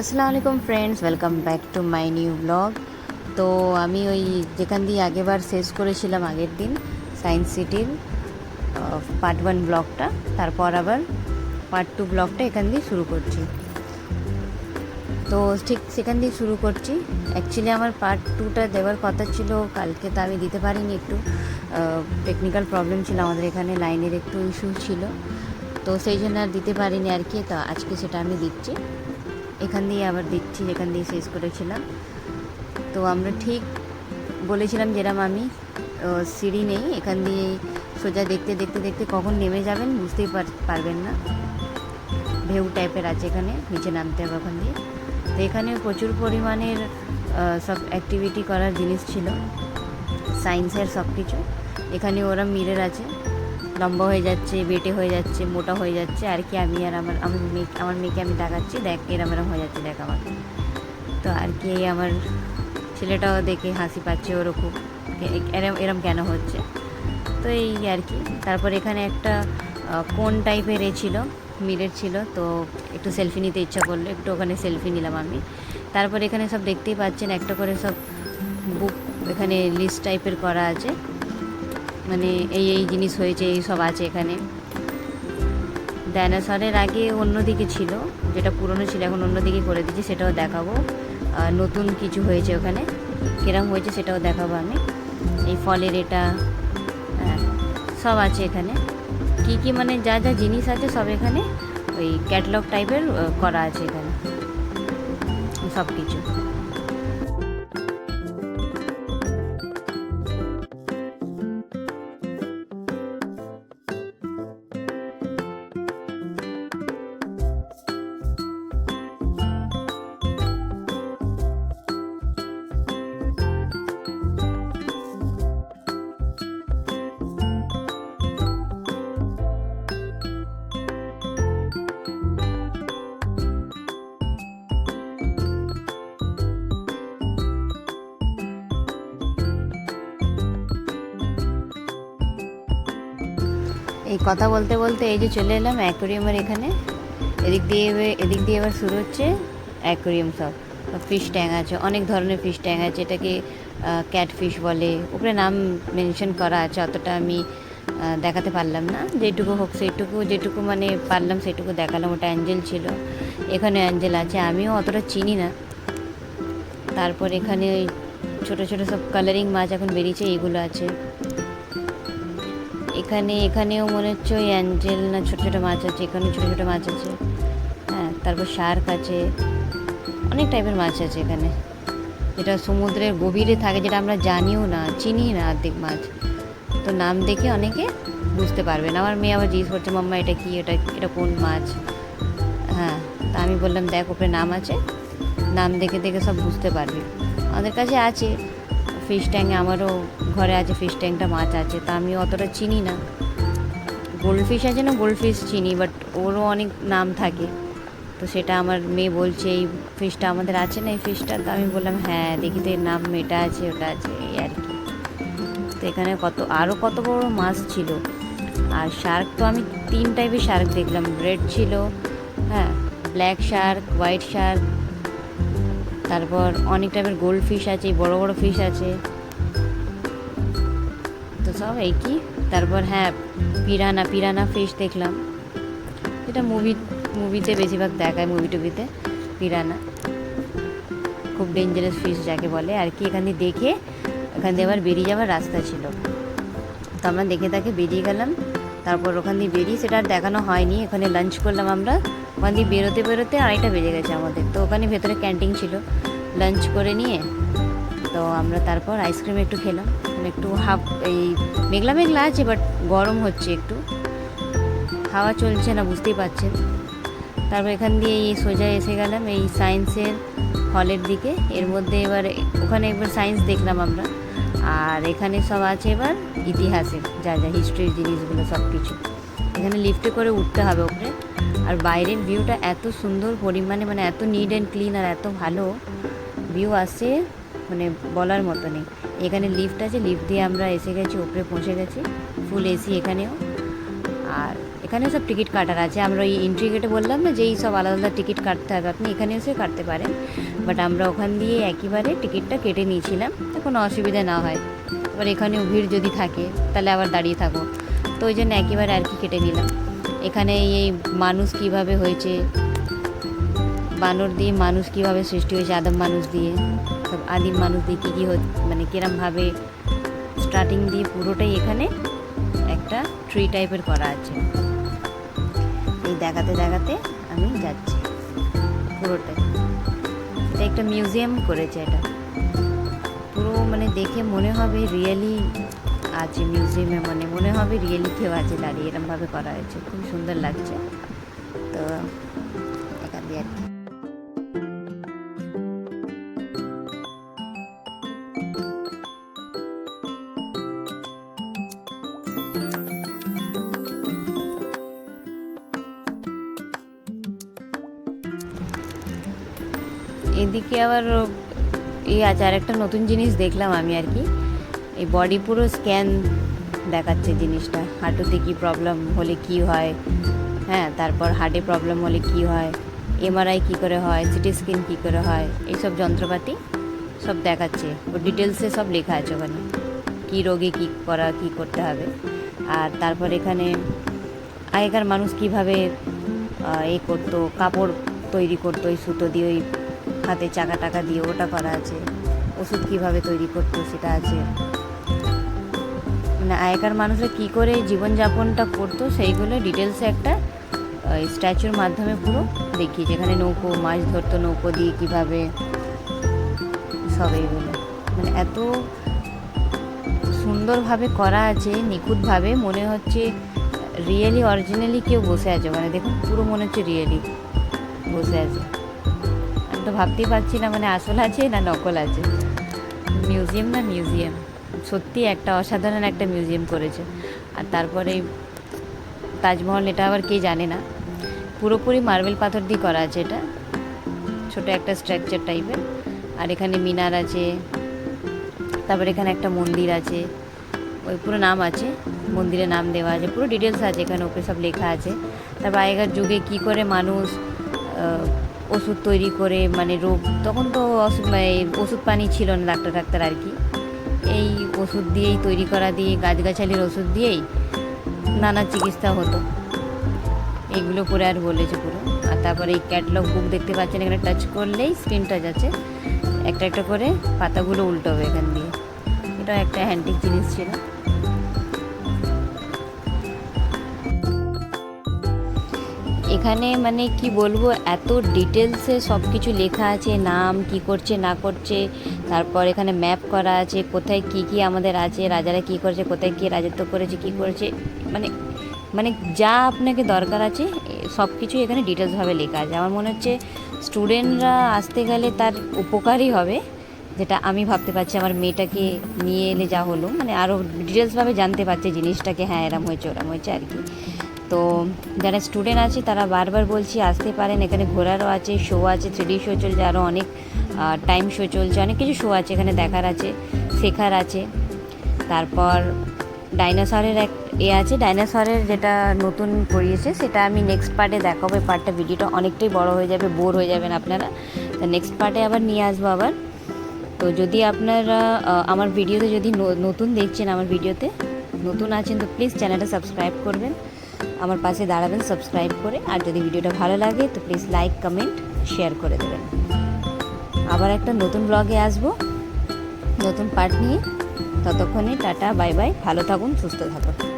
আসসালামু আলাইকুম friends welcome back to my new blog তো আমি ওই যেখান দিয়ে আগেবার শেষ করেছিলাম আগের দিন সায়েন্স সিটির পার্ট ওয়ান ব্লগটা তারপর আবার পার্ট টু ব্লগটা এখান দিয়ে শুরু করছি। তো ঠিক সেখান দিয়ে শুরু করছি। অ্যাকচুয়ালি আমার পার্ট টুটা দেওয়ার কথা ছিল, কালকে তো আমি দিতে পারিনি একটু। টেকনিক্যাল প্রবলেম ছিল, আমাদের এখানে লাইনের একটু ইস্যু ছিল। তো সেই জন্য আর দিতে পারিনি আর কি, তো আজকে সেটা আমি দিচ্ছি। এখান দিয়ে আবার দিচ্ছি, যেখান দিয়ে শেষ করেছিলাম। তো আমরা ঠিক বলেছিলাম যেরকম আমি সিঁড়ি নেই, এখান দিয়ে সোজা দেখতে দেখতে দেখতে কখন নেমে যাবেন বুঝতেই পার- পারবেন না। ঢেউ টাইপের আছে এখানে, নিচে নামতে হবে ওখান দিয়ে। তো এখানে প্রচুর পরিমাণের সব অ্যাক্টিভিটি করার জিনিস ছিল। সায়েন্সের সব কিছু এখানে ওরা মিরর আছে। লম্বা হয়ে যাচ্ছে, বেটে হয়ে যাচ্ছে, মোটা হয়ে যাচ্ছে, আর কি আমি আর আমার আমার মেয়ে, আমার মেয়েকে আমি দেখাচ্ছি, দেখ এরম এরম হয়ে যাচ্ছে, দেখ আমাকে। তো আর কি আমার ছেলেটাও দেখে হাসি পাচ্ছে ওরকম, কে- এরম এরম কেন হচ্ছে? তো এই আর কি, তারপর এখানে একটা কোন টাইপের এ ছিল, মিরের ছিল, তো একটু সেলফি নিতে ইচ্ছা করল, একটু ওখানে সেলফি নিলাম আমি। তারপর এখানে সব দেখতেই পাচ্ছেন, একটা করে সব বুক এখানে লিস্ট টাইপের করা আছে। মানে এই এই জিনিস হয়েছে এই সব আছে এখানে। ডাইনোসরের আগে অন্যদিকে ছিল যেটা পুরনো ছিল এখন অন্যদিকে করে দিয়েছে সেটাও দেখাবো। নতুন কিছু হয়েছে ওখানে কিরম হয়েছে সেটাও দেখাবো আমি। এই ফলের এটা হ্যাঁ, সব আছে এখানে। কি কি মানে যা যা জিনিস আছে সব এখানে ওই ক্যাটলগ টাইপের করা আছে এখানে। সব কিছু এই কথা বলতে বলতে এই যে চলে এলাম অ্যাকোরিয়ামের এখানে। এদিক দিয়ে এদিক দিয়ে এবার শুরু হচ্ছে অ্যাকোরিয়াম সব। ফিশ ট্যাঙ্ক আছে, অনেক ধরনের ফিশ ট্যাঙ্ক আছে, এটাকে ক্যাট ফিশ বলে। উপরে নাম মেনশন করা আছে, অতটা আমি দেখাতে পারলাম না। যেটুকু হোক সেটুকু, যেটুকু মানে পারলাম সেটুকু দেখালাম, ওটা অ্যাঞ্জেল ছিল। এখানে অ্যাঞ্জেল আছে, আমিও অতটা চিনি না। তারপর এখানে ওই ছোটো ছোটো সব কালারিং মাছ এখন বেরিয়েছে এইগুলো আছে। এখানে, এখানেও মনে হচ্ছে ওই অ্যাঞ্জেল না ছোটো ছোটো মাছ আছে এখানে ছোটো ছোটো মাছ আছে। হ্যাঁ তারপর শার্ক আছে। অনেক টাইপের মাছ আছে এখানে। যেটা সমুদ্রের গভীরে থাকে, যেটা আমরা জানিও না, চিনি না অর্ধেক মাছ। তো নাম দেখে অনেকে বুঝতে পারবেন আমার মেয়ে আবার জিজ্ঞেস করছে, মাম্মা, এটা কী? এটা এটা কোন মাছ? হ্যাঁ তা আমি বললাম, দেখ ওপরে নাম আছে। নাম দেখে দেখে সব বুঝতে পারবি। আমাদের কাছে আছে। ফিশ ট্যাং আমারও ঘরে আছে ফিশ ট্যাঙ্কটা মাছ আছে, তা আমি অতটা চিনি না। গোল্ড ফিশ আছে না গোল্ড ফিশ চিনি বাট ওরও অনেক নাম থাকে। তো সেটা আমার মেয়ে বলছে, এই ফিশটা আমাদের আছে না, এই ফিশটা তো আমি বললাম হ্যাঁ দেখি তো এর নাম এটা আছে, ওটা আছে, এই আর কি। তো এখানে কত আরও কত বড় মাছ ছিল। আর শার্ক তো আমি তিন টাইপের শার্ক দেখলাম রেড ছিল হ্যাঁ ব্ল্যাক শার্ক হোয়াইট শার্ক তারপর অনেক টাইপের গোল্ড ফিশ আছে, বড় বড় ফিশ আছে। তো সব এই কি তারপর হ্যাঁ পিরানা পিরানা ফিশ দেখলাম। এটা মুভি মুভিতে বেশিরভাগ দেখায় মুভি টুভিতে, পিরানা। খুব ডেঞ্জারাস ফিশ যাকে বলে। আর কি এখান দিয়ে দেখে এখান দিয়ে আবার বেরিয়ে যাওয়ার রাস্তা ছিল। তো আমরা দেখে তাকে বেরিয়ে গেলাম। তারপর ওখান দিয়ে বেরিয়ে সেটা আর দেখানো হয়নি। এখানে লাঞ্চ করলাম আমরা। ওখান দিয়ে বেরোতে বেরোতে আড়াইটা বেজে গেছে আমাদের। তো ওখানে ভেতরে ক্যান্টিন ছিল লাঞ্চ করে নিয়ে, তো আমরা তারপর আইসক্রিম একটু খেলাম। মানে একটু হাফ এই মেঘলা মেঘলা আছে বাট গরম হচ্ছে একটু। হাওয়া চলছে না, বুঝতেই পারছেন। তারপর এখান দিয়ে এই সোজা এসে গেলাম, এই সায়েন্সের হলের দিকে। এর মধ্যে এবার, ওখানে একবার সায়েন্স দেখলাম আমরা। আর এখানে সব আছে এবার ইতিহাসের, যা যা হিস্ট্রির জিনিসগুলো সব কিছু এখানে লিফটে করে উঠতে হবে ওপরে। আর বাইরের ভিউটা এত সুন্দর পরিমাণে মানে এত নিট অ্যান্ড ক্লিন আর এত ভালো ভিউ আসছে মানে বলার মতো নেই। এখানে লিফট আছে লিফট দিয়ে আমরা এসে গেছি, ওপরে পৌঁছে গেছি ফুল এসি এখানেও। আর এখানে সব টিকিট কাটার আছে। আমরা ওই এন্ট্রি গেটে বললাম না যে এই সব আলাদা আলাদা টিকিট কাটতে হবে, আপনি এখানে এসে কাটতে পারেন। বাট আমরা ওখান দিয়ে একইবারে টিকিটটা কেটে নিয়েছিলাম তো কোনো অসুবিধা না হয়। এবার এখানেও ভিড় যদি থাকে, তাহলে আবার দাঁড়িয়ে থাকো ওই জন্য একেবারে আর কি কেটে নিলাম। এখানে এই মানুষ কীভাবে হয়েছে, বানর দিয়ে মানুষ কীভাবে সৃষ্টি হয়েছে, আদম মানুষ দিয়ে, সব আদিম মানুষ দিয়ে কী কী মানে কীরমভাবে স্টার্টিং দিয়ে পুরোটাই এখানে একটা ট্রি টাইপের করা আছে। এই দেখাতে দেখাতে আমি যাচ্ছি পুরোটাই। এটা একটা মিউজিয়াম করেছে এটা। পুরো মানে দেখে মনে হবে রিয়েলি আছে মিউজিয়ামে মানে মনে হবে রিয়েলি কেউ আছে দাঁড়িয়ে, এরমভাবে করা হয়েছে। খুব সুন্দর লাগছে। তো এখান দিয়ে আর কি। এদিকে আবার, এই আজ আর একটা নতুন জিনিস দেখলাম আমি আর কি। এই বডি পুরো স্ক্যান দেখাচ্ছে জিনিসটা। হাঁটুতে কি প্রবলেম হলে কি হয়? হ্যাঁ তারপর হার্টে প্রবলেম হলে কি হয়? এমআরআই কী করে হয়? সিটি স্ক্যান কী করে হয়? এইসব যন্ত্রপাতি সব দেখাচ্ছে। ও ডিটেলসে সব লেখা আছে ওখানে। কী রোগে কী করা, কী করতে হবে? আর তারপর এখানে আগেকার মানুষ কীভাবে এ করতো, কাপড় তৈরি করতো, ওই সুতো দিয়ে, ওই হাতে চাকা টাকা দিয়ে, ওটা করা আছে। ওষুধ কীভাবে তৈরি করতো, সেটা আছে। মানে আগেকার মানুষরা কী করে জীবনযাপনটা করতো সেইগুলো ডিটেলসে একটা স্ট্যাচুর মাধ্যমে পুরো দেখি যেখানে নৌকো, মাছ ধরতো নৌকো দিয়ে কীভাবে, সব এইগুলো। মানে এত সুন্দরভাবে করা আছে, নিখুঁতভাবে, মনে হচ্ছে রিয়েলি অরিজিনালি কেউ বসে আছে। মানে দেখুন, পুরো মনে হচ্ছে রিয়েলি বসে আছে। আমি তো ভাবতেই পারছি না মানে আসল আছে না নকল আছে। মিউজিয়াম না মিউজিয়াম সত্যি একটা অসাধারণ একটা মিউজিয়াম করেছে। আর তারপরে তাজমহল, এটা আবার কে জানে না। পুরোপুরি মার্বেল পাথর দিয়ে করা আছে এটা। ছোট একটা স্ট্রাকচার টাইপের আর এখানে মিনার আছে। তারপর এখানে একটা মন্দির আছে। ওই পুরো নাম আছে, মন্দিরের নাম দেওয়া আছে। পুরো ডিটেলস আছে এখানে, ওপরে সব লেখা আছে। তারপর আগেকার যুগে কী করে মানুষ ওষুধ তৈরি করে মানে রোগ, তখন তো ওষুধ মানে ওষুধ পানি ছিল না, ডাক্তার ডাক্তার আর কি। এই ওষুধ দিয়েই তৈরি করা দিয়ে, গাছগাছালির ওষুধ দিয়েই নানা চিকিৎসা হতো। এইগুলো করে আর বলেছে পুরো। আর তারপরে এই ক্যাটলগ বুক দেখতে পাচ্ছেন, এখানে টাচ করলেই স্ক্রিন টাচ আছে একটা একটা করে পাতাগুলো উল্টো হবে এখান দিয়ে। এটা একটা হ্যান্টিক জিনিস ছিল। এখানে মানে কি বলব, এত ডিটেলসে সব কিছু লেখা আছে, নাম কি করছে, না করছে তারপর এখানে ম্যাপ করা আছে, কোথায় কি কি আমাদের আছে, রাজারা কি করেছে, কোথায় কি রাজত্ব করেছে, কি করেছে মানে মানে যা আপনাকে দরকার আছে, সব কিছু এখানে ডিটেলসভাবে লেখা আছে। আমার মনে হচ্ছে স্টুডেন্টরা আসতে গেলে তার উপকারই হবে, যেটা আমি ভাবতে পারছি আমার মেয়েটাকে নিয়ে এলে যা হলো মানে আরও ডিটেলসভাবে জানতে পারছে জিনিসটাকে হ্যাঁ এরম হয়েছে, ওরম হয়েছে আর কি। তো যারা স্টুডেন্ট আছে তারা বারবার বলছি, আসতে পারেন, এখানে ঘোরারও আছে শো আছে থ্রিডি শো চলছে আরও অনেক টাইম শো চলছে, অনেক কিছু শো আছে, এখানে দেখার আছে, শেখার আছে। তারপর ডাইনোসরের এক এ আছে ডাইনোসরের যেটা নতুন করিয়েছে, সেটা আমি নেক্সট পার্টে দেখাবো। এই পার্টটা ভিডিওটা অনেকটাই বড় হয়ে যাবে বোর হয়ে যাবেন আপনারা। তো নেক্সট পার্টে আবার নিয়ে আসব আবার। তো যদি আপনারা আমার ভিডিওতে যদি নতুন দেখছেন আমার ভিডিওতে নতুন আছেন, তো প্লিজ চ্যানেলটা সাবস্ক্রাইব করবেন। আমার পাশে দাঁড়াবেন সাবস্ক্রাইব করে। আর যদি ভিডিওটা ভালো লাগে, তো প্লিজ লাইক কমেন্ট শেয়ার করে দেবেন। আবার একটা নতুন ব্লগে আসব। নতুন পার্ট নিয়ে। ততক্ষণে টাটা বাই বাই ভালো থাকুন, সুস্থ থাকুন।